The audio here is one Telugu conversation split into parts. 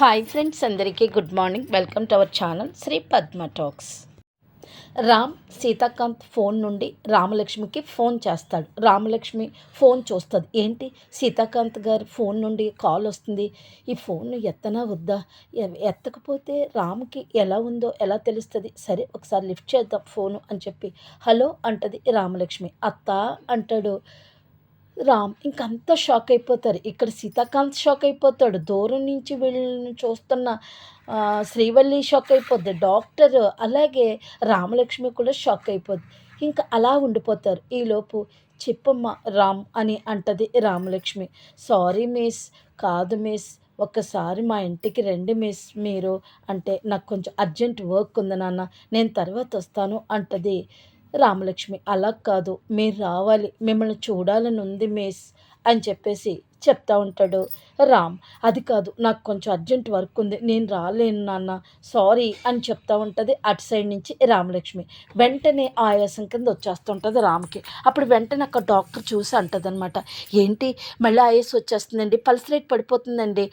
హాయ్ ఫ్రెండ్స్ అందరికీ good morning welcome to our channel Shri Padma talks Ram Sitakant phone నుండి రామలక్ష్మికి ఫోన్ చేస్తాడు. రామలక్ష్మి ఫోన్ చూస్తుంది. ఏంటి? సీతాకాంత్ గారి ఫోన్ నుండి కాల్ వస్తుంది. ఈ ఫోన్ ఎత్తనా వద్దా? ఎత్తకపోతే రామ్కి ఎలా ఉందో ఎలా తెలుస్తుంది? సరే ఒకసారి లిఫ్ట్ చేద్దాం ఫోను అని చెప్పి. హలో అంటది రామలక్ష్మి. అత్త అంటాడు. రామ్ ఇంకంతా షాక్ అయిపోతారు. ఇక్కడ సీతాకాంత్ షాక్ అయిపోతాడు. దూరం నుంచి వీళ్ళని చూస్తున్న శ్రీవల్లి షాక్ అయిపోద్ది. డాక్టర్ అలాగే రామలక్ష్మి కూడా షాక్ అయిపోద్ది. ఇంకా అలా ఉండిపోతారు. ఈలోపు చెప్పమ్మ రామ్ అని అంటది రామలక్ష్మి. సారీ మిస్ కాదు మిస్. ఒక్కసారి మా ఇంటికి రండి మిస్ మీరు అంటే నాకు కొంచెం అర్జెంట్ వర్క్ ఉంది నాన్న. నేను తర్వాత వస్తాను అంటది రామలక్ష్మి అలా కాదు. మీరు రావాలి. మిమ్మల్ని చూడాలని ఉంది మిస్ అని చెప్పేసి చెప్తా ఉంటాడు. రామ్ అది కాదు నాకు కొంచెం అర్జెంట్ వర్క్ ఉంది. నేను రాలేను నాన్న సారీ అని చెప్తా ఉంటుంది అటు సైడ్ నుంచి రామలక్ష్మి. వెంటనే ఆయాసం కింద వచ్చేస్తుంటుంది రామ్కి. అప్పుడు వెంటనే అక్కడ డాక్టర్ చూసి అంటదనమాట ఏంటి మళ్ళీ ఆయాస్ వచ్చేస్తుందండి పల్స్ రేట్ పడిపోతుందండి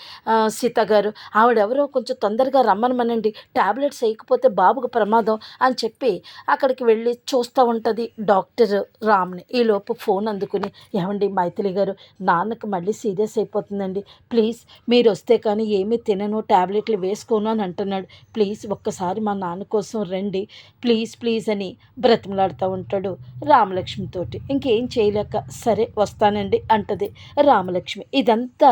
సీత గారు. ఆవిడెవరో కొంచెం తొందరగా రమ్మనమనండి ట్యాబ్లెట్స్ వేయకపోతే బాబుకు ప్రమాదం అని చెప్పి అక్కడికి వెళ్ళి చూస్తూ ఉంటుంది డాక్టర్ రామ్ని. ఈలోపు ఫోన్ అందుకుని ఏమండి మైథిలి గారు నాన్నకు మళ్ళీ సీరియస్ అయిపోతుందండి. ప్లీజ్ మీరు వస్తే కానీ ఏమీ తినను ట్యాబ్లెట్లు వేసుకోను అని అంటున్నాడు. ప్లీజ్ ఒక్కసారి మా నాన్న కోసం రండి. ప్లీజ్ ప్లీజ్ అని బ్రతిమలాడుతూ ఉంటాడు రామలక్ష్మితోటి ఇంకేం చేయలేక సరే వస్తానండి అంటది రామలక్ష్మి. ఇదంతా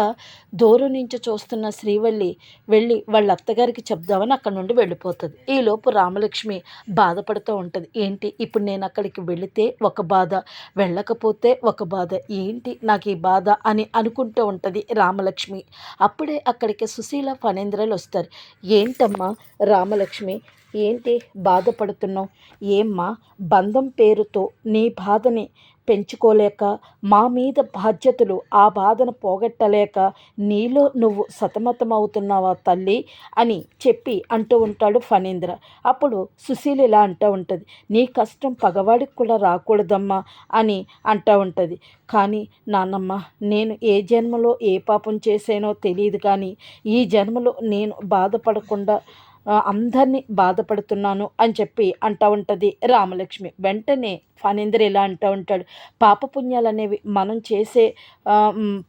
దూరం నుంచి చూస్తున్న శ్రీవల్లి వెళ్ళి వాళ్ళ అత్తగారికి చెప్దామని అక్కడ నుండి వెళ్ళిపోతుంది. ఈలోపు రామలక్ష్మి బాధపడుతూ ఉంటుంది. ఏంటి? ఇప్పుడు నేను అక్కడికి వెళితే ఒక బాధ వెళ్ళకపోతే ఒక బాధ. ఏంటి నాకు ఈ బాధ అని అనుకుంటూ ఉంటుంది రామలక్ష్మి. అప్పుడే అక్కడికి సుశీల ఫణేంద్రలు వస్తారు. ఏంటమ్మా రామలక్ష్మి ఏంటి బాధపడుతున్నావు? ఏమ్మా బంధం పేరుతో నీ బాధని పెంచుకోలేక మా మీద బాధ్యతలు ఆ బాధను పోగొట్టలేక నీలో నువ్వు సతమతమవుతున్నావా తల్లి? అని చెప్పి అంటూ ఉంటాడు ఫణీంద్ర. అప్పుడు సుశీల్ ఇలా అంటూ ఉంటుంది నీ కష్టం పగవాడికి కూడా రాకూడదమ్మా అని అంటూ ఉంటుంది. కానీ నాన్నమ్మ నేను ఏ జన్మలో ఏ పాపం చేశానో తెలియదు కానీ ఈ జన్మలో నేను బాధపడకుండా అందరినీ బాధపడుతున్నాను అని చెప్పి అంటూ ఉంటుంది రామలక్ష్మి. వెంటనే ఫణేందర్ ఇలా అంటూ ఉంటాడు పాపపుణ్యాలు అనేవి మనం చేసే ఆ,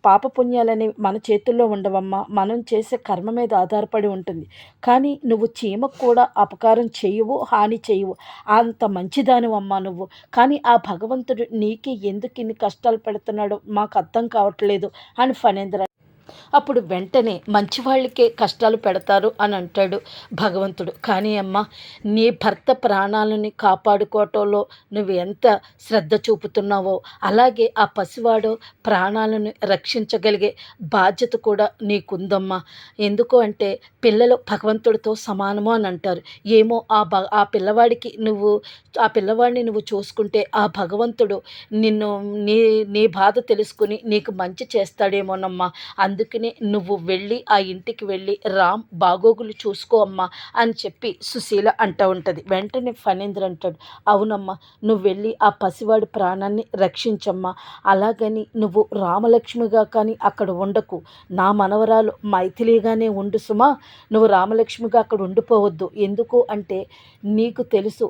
పాపపుణ్యాలు అనేవి మన చేతుల్లో ఉండవమ్మా. మనం చేసే కర్మ మీద ఆధారపడి ఉంటుంది. కానీ నువ్వు చీమకు కూడా అపకారం చేయవు హాని చేయవు. అంత మంచిదానివమ్మా నువ్వు. కానీ ఆ భగవంతుడు నీకే ఎందుకు ఇన్ని కష్టాలు పెడుతున్నాడో మాకు అర్థం కావట్లేదు అని ఫణేంద్ర అప్పుడు వెంటనే మంచి వాళ్ళకే కష్టాలు పెడతారు అని అంటాడు భగవంతుడు. కానీ అమ్మ నీ భర్త ప్రాణాలని కాపాడుకోవటంలో నువ్వు ఎంత శ్రద్ధ చూపుతున్నావో అలాగే ఆ పసివాడు ప్రాణాలను రక్షించగలిగే బాధ్యత కూడా నీకుందమ్మా. ఎందుకు అంటే పిల్లలు భగవంతుడితో సమానము అని అంటారు. ఏమో ఆ భ ఆ పిల్లవాడికి నువ్వు ఆ పిల్లవాడిని నువ్వు చూసుకుంటే ఆ భగవంతుడు నిన్ను నీ నీ బాధ తెలుసుకుని నీకు మంచి చేస్తాడేమోనమ్మా. అందుకనే నువ్వు వెళ్ళి ఆ ఇంటికి వెళ్ళి రామ్ బాగోగులు చూసుకో అమ్మా అని చెప్పి సుశీల అంటూ ఉంటుంది. వెంటనే ఫణేంద్ర అంటాడు అవునమ్మా నువ్వు వెళ్ళి ఆ పసివాడి ప్రాణాన్ని రక్షించమ్మా. అలాగని నువ్వు రామలక్ష్మిగా కానీ అక్కడ ఉండకు. నా మనవరాలు మైథిలిగానే ఉండు సుమా. నువ్వు రామలక్ష్మిగా అక్కడ ఉండిపోవద్దు. ఎందుకు అంటే నీకు తెలుసు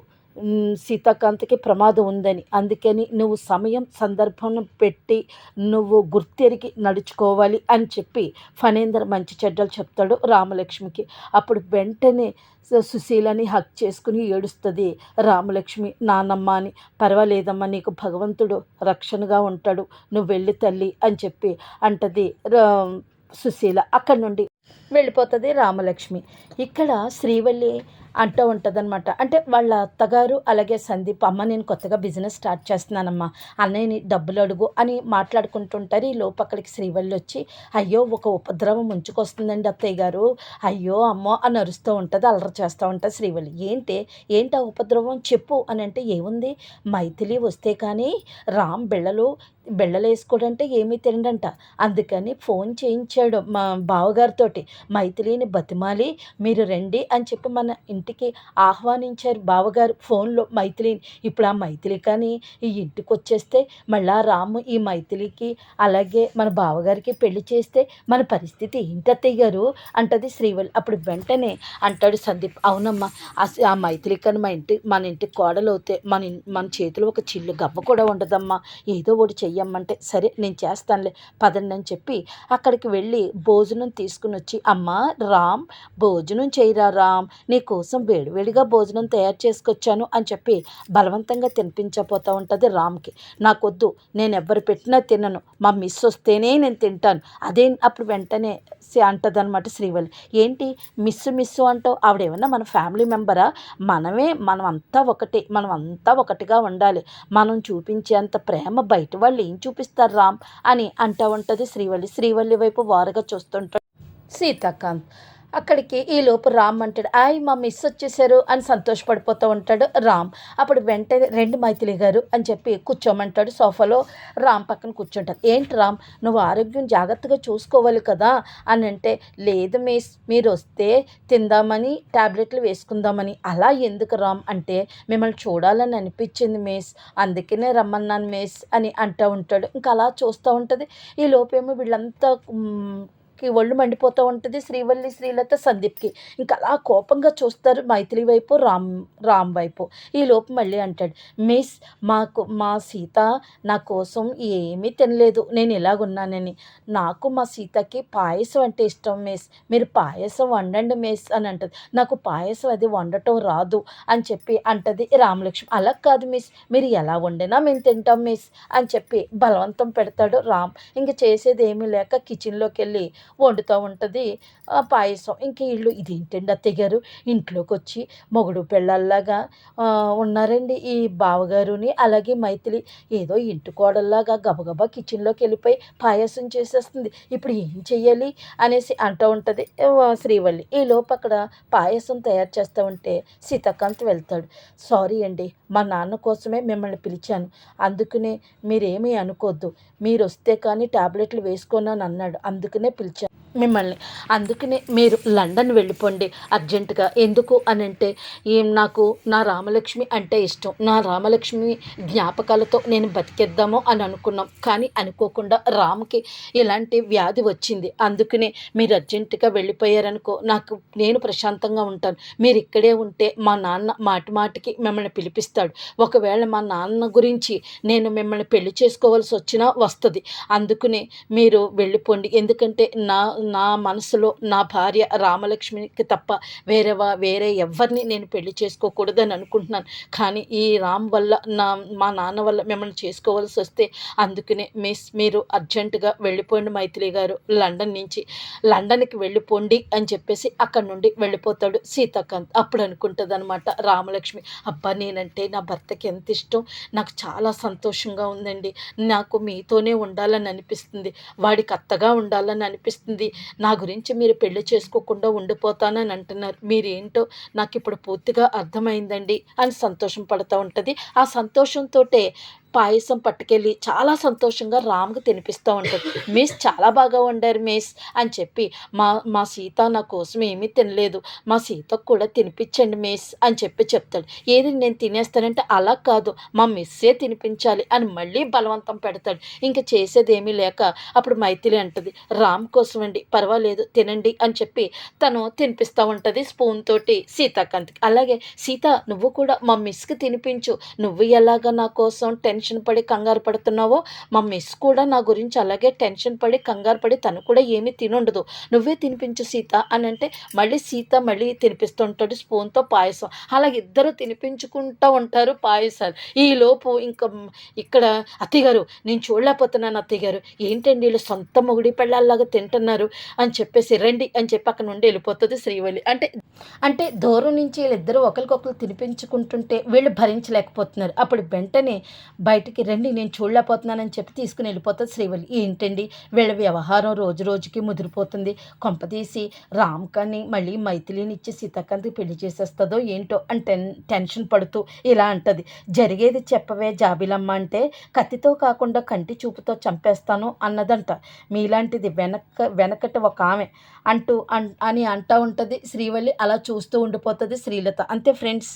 సీతాకాంత్కి ప్రమాదం ఉందని. అందుకని నువ్వు సమయం సందర్భం పెట్టి నువ్వు గుర్తెరిగి నడుచుకోవాలి అని చెప్పి ఫణేందర్ మంచి చెడ్డలు చెప్తాడు రామలక్ష్మికి. అప్పుడు వెంటనే సుశీలని హక్ చేసుకుని ఏడుస్తుంది రామలక్ష్మి. నానమ్మ అని పర్వాలేదమ్మా నీకు భగవంతుడు రక్షణగా ఉంటాడు. నువ్వు వెళ్ళి తల్లి అని చెప్పి అంటది రా- సుశీల. అక్కడి నుండి వెళ్ళిపోతుంది రామలక్ష్మి. ఇక్కడ శ్రీవల్లి అంటూ ఉంటుందన్నమాట. అంటే వాళ్ళ అత్తగారు అలాగే సందీప్ అమ్మ నేను కొత్తగా బిజినెస్ స్టార్ట్ చేస్తున్నానమ్మా. అన్నయ్యని డబ్బులు అడుగు అని మాట్లాడుకుంటుంటారు. ఈ లోపు అక్కడికి శ్రీవల్లి వచ్చి అయ్యో ఒక ఉపద్రవం ముంచుకొస్తుందండి అత్తయ్య గారు. అయ్యో అమ్మో అని అరుస్తూ ఉంటుంది అలరి చేస్తూ ఉంటుంది శ్రీవల్లి. ఏంటి? ఏంటి ఆ ఉపద్రవం? చెప్పు అని అంటే ఏముంది? మైథిలి వస్తే కానీ రామ్ బిళ్ళలు బిళ్ళలు వేసుకోడంటే ఏమీ తినడంట. అందుకని ఫోన్ చేయించాడు మా బావగారితోటి. మైథిలిని బతిమాలి మీరు రండి అని చెప్పి మన ఇంటికి ఆహ్వానించారు బావగారు ఫోన్లో మైథిలిని. ఇప్పుడు ఆ మైథిలి కానీ ఈ ఇంటికి వచ్చేస్తే మళ్ళా రాము ఈ మైథిలికి అలాగే మన బావగారికి పెళ్ళి చేస్తే మన పరిస్థితి ఏంటత్తయ్య గారు? అంటది శ్రీవల్లి అప్పుడు వెంటనే అంటాడు సందీప్ అవునమ్మా ఆ మైథిలి కానీ మా ఇంటి మన ఇంటికి కోడలు అవుతే మన మన చేతిలో ఒక చిల్లు గవ్వ కూడా ఉండదమ్మా. ఏదో ఒకటి చెయ్యి చెయ్యమ్మంటే సరే నేను చేస్తానులే పదండి అని చెప్పి అక్కడికి వెళ్ళి భోజనం తీసుకుని వచ్చి అమ్మా రామ్ భోజనం చేయరా రామ్ నీ కోసం వేడివేడిగా భోజనం తయారు చేసుకొచ్చాను అని చెప్పి బలవంతంగా తినిపించపోతూ ఉంటుంది రామ్కి. నాకొద్దు నేను ఎవరు పెట్టినా తినను మా మిస్ వస్తేనే నేను తింటాను అదే అప్పుడు వెంటనే అంటది అనమాట శ్రీవల్లి. ఏంటి మిస్సు మిస్సు అంటావు ఆవిడేమన్నా మన ఫ్యామిలీ మెంబరా? మనమే మనం అంతా ఒకటే మనం అంతా ఒకటిగా ఉండాలి. మనం చూపించేంత ప్రేమ బయట వాళ్ళు ఏం చూపిస్తారు రామ్? అని అంటూ ఉంటుంది శ్రీవల్లి. శ్రీవల్లి వైపు వారుగా చూస్తుంటాడు. సీతాకాంత్. అక్కడికి ఈ లోపు రామ్ అంటాడు ఆయ్ మా మిస్ వచ్చేసారు అని సంతోషపడిపోతూ ఉంటాడు రామ్. అప్పుడు వెంటనే రెండు మైథిలి గారు అని చెప్పి కూర్చోమంటాడు సోఫాలో రామ్ పక్కన కూర్చుంటాడు. ఏంటి రామ్ నువ్వు ఆరోగ్యం జాగ్రత్తగా చూసుకోవాలి కదా అని అంటే లేదు మిస్ మీరు వస్తే తిందామని ట్యాబ్లెట్లు వేసుకుందామని. అలా ఎందుకు రామ్? అంటే మిమ్మల్ని చూడాలని అనిపించింది మిస్ అందుకనే రమ్మన్నాను మిస్ అని అంటూ ఉంటాడు. ఇంకా అలా చూస్తూ ఉంటుంది. ఈ లోపేమో వీళ్ళంతా కి ఒళ్ళు మండిపోతూ ఉంటుంది శ్రీవల్లి శ్రీలత సందీప్కి. ఇంకా అలా కోపంగా చూస్తారు మైథిలి వైపు రామ్ రామ్ వైపు. ఈ లోపు మళ్ళీ అంటాడు మిస్ మాకు మా సీత నా కోసం ఏమీ తినలేదు. నేను ఇలాగున్నానని. నాకు మా సీతకి పాయసం అంటే ఇష్టం మిస్. మీరు పాయసం వండండి మిస్ అని అంటది. నాకు పాయసం అది వండటం రాదు అని చెప్పి అంటది రామలక్ష్మి. అలా కాదు మిస్. మీరు ఎలా వండినా మేము తింటాం మిస్ అని చెప్పి బలవంతం పెడతాడు రామ్. ఇంక చేసేది ఏమీ లేక కిచెన్లోకి వెళ్ళి వండుతూ ఉంటుంది. పాయసం. ఇంక వీళ్ళు ఇదేంటండి అత్తయ్య గారు? ఇంట్లోకి వచ్చి మొగుడు పెళ్ళల్లాగా ఉన్నారండి ఈ బావగారుని అలాగే మైథిలి. ఏదో ఇంటి కోడల్లాగా గబగబా కిచెన్లోకి వెళ్ళిపోయి పాయసం చేసేస్తుంది. ఇప్పుడు ఏం చెయ్యాలి అనేసి అంటూ ఉంటుంది శ్రీవల్లి. ఈ లోపు అక్కడ పాయసం తయారు చేస్తూ ఉంటే సీతాకాంత్ వెళ్తాడు. సారీ అండి మా నాన్న కోసమే మిమ్మల్ని పిలిచాను. అందుకనే మీరేమీ అనుకోవద్దు మీరు వస్తే కానీ టాబ్లెట్లు వేసుకున్నాను అన్నాడు. అందుకనే పిలిచాను. మిమ్మల్ని. అందుకనే మీరు లండన్ వెళ్ళిపోండి అర్జెంటుగా. ఎందుకు అని అంటే ఏం నాకు నా రామలక్ష్మి అంటే ఇష్టం. నా రామలక్ష్మి జ్ఞాపకాలతో నేను బతికేద్దామో అని అనుకున్నాం. కానీ అనుకోకుండా రామ్కి ఇలాంటి వ్యాధి వచ్చింది. అందుకనే మీరు అర్జెంటుగా వెళ్ళిపోయారనుకో నాకు నేను ప్రశాంతంగా ఉంటాను. మీరు ఇక్కడే ఉంటే మా నాన్న మాటి మాటికి మిమ్మల్ని పిలిపిస్తాడు. ఒకవేళ మా నాన్న గురించి నేను మిమ్మల్ని పెళ్ళి చేసుకోవాల్సి వచ్చినా వస్తుంది. అందుకనే మీరు వెళ్ళిపోండి. ఎందుకంటే నా నా మనసులో నా భార్య రామలక్ష్మికి తప్ప వేరే వా- వేరే ఎవరిని నేను పెళ్ళి చేసుకోకూడదని అనుకుంటున్నాను. కానీ ఈ రామ్ వల్ల నా మా నాన్న వల్ల మిమ్మల్ని చేసుకోవాల్సి వస్తే అందుకనే మిస్ మీరు అర్జెంటుగా వెళ్ళిపోండి మైథిలి గారు. లండన్ నుంచి లండన్కి వెళ్ళిపోండి అని చెప్పేసి అక్కడ నుండి వెళ్ళిపోతాడు సీతాకాంత్. అప్పుడు అనుకుంటుంది అనమాట రామలక్ష్మి అబ్బా నేనంటే నా భర్తకి ఎంత ఇష్టం? నాకు చాలా సంతోషంగా ఉందండి. నాకు మీతోనే ఉండాలని అనిపిస్తుంది. వాడికి అత్తగా ఉండాలని అనిపిస్తుంది. నా గురించి మీరు పెళ్ళి చేసుకోకుండా ఉండిపోతానని అంటున్నారు. మీరేంటో నాకు ఇప్పుడు పూర్తిగా అర్థమైందండి. అని సంతోషం పడుతూ ఉంటుంది. ఆ సంతోషంతో పాయసం పట్టుకెళ్ళి చాలా సంతోషంగా రామ్కి తినిపిస్తూ ఉంటుంది మిస్ చాలా బాగా వండారు మిస్ అని చెప్పి మా మా సీత నా కోసం ఏమీ తినలేదు. మా సీతకు కూడా తినిపించండి మిస్ అని చెప్పి చెప్తాడు. ఏది నేను తినేస్తానంటే అలా కాదు. మా మిస్సే తినిపించాలి అని మళ్ళీ బలవంతం పెడతాడు. ఇంకా చేసేది ఏమీ లేక అప్పుడు మైథిలి అంటుంది రామ్ కోసం అండి పర్వాలేదు తినండి అని చెప్పి తను తినిపిస్తూ ఉంటుంది స్పూన్ తోటి సీతాకాంత్కి. అలాగే సీత నువ్వు కూడా మా మిస్కి తినిపించు. నువ్వు ఎలాగా నా కోసం టెన్షన్ టెన్షన్ పడి కంగారు పడుతున్నావో? మా మిస్ కూడా నా గురించి అలాగే టెన్షన్ పడి కంగారు పడి తను కూడా ఏమీ తినుండదు. నువ్వే తినిపించు సీత అని అంటే మళ్ళీ సీత మళ్ళీ తినిపిస్తుంటాడు స్పూన్తో పాయసం. అలా ఇద్దరు తినిపించుకుంటూ ఉంటారు పాయసాలు. ఈ లోపు ఇంకా ఇక్కడ అతిగారు నేను చూడలేకపోతున్నాను అతిగారు ఏంటండి వీళ్ళు సొంత మొగుడి పెళ్ళాల్లాగా తింటున్నారు? అని చెప్పేసి రండి అని చెప్పి అక్కడ నుండి వెళ్ళిపోతుంది శ్రీవల్లి. అంటే అంటే దూరం నుంచి వీళ్ళిద్దరూ ఒకరికొకరు తినిపించుకుంటుంటే వీళ్ళు భరించలేకపోతున్నారు. అప్పుడు వెంటనే బయటికి రండి నేను చూడలేకపోతున్నానని చెప్పి తీసుకుని వెళ్ళిపోతుంది శ్రీవల్లి. ఏంటండి? వీళ్ళ వ్యవహారం రోజు రోజుకి ముదిరిపోతుంది కొంపదీసి రామ్కాన్ని మళ్ళీ మైథిలిని ఇచ్చి సీతాకాంత్కి పెళ్ళి చేసేస్తుందో ఏంటో అని టెన్ టెన్షన్ పడుతూ ఇలా అంటది. జరిగేది చెప్పవే జాబిలమ్మ అంటే కత్తితో కాకుండా కంటి చూపుతో చంపేస్తాను అన్నదంట. మీలాంటిది వెనక వెనకటి ఒక ఆమె అంటూ అన్ అని అంటూ ఉంటుంది శ్రీవల్లి. అలా చూస్తూ ఉండిపోతుంది శ్రీలత. అంతే ఫ్రెండ్స్.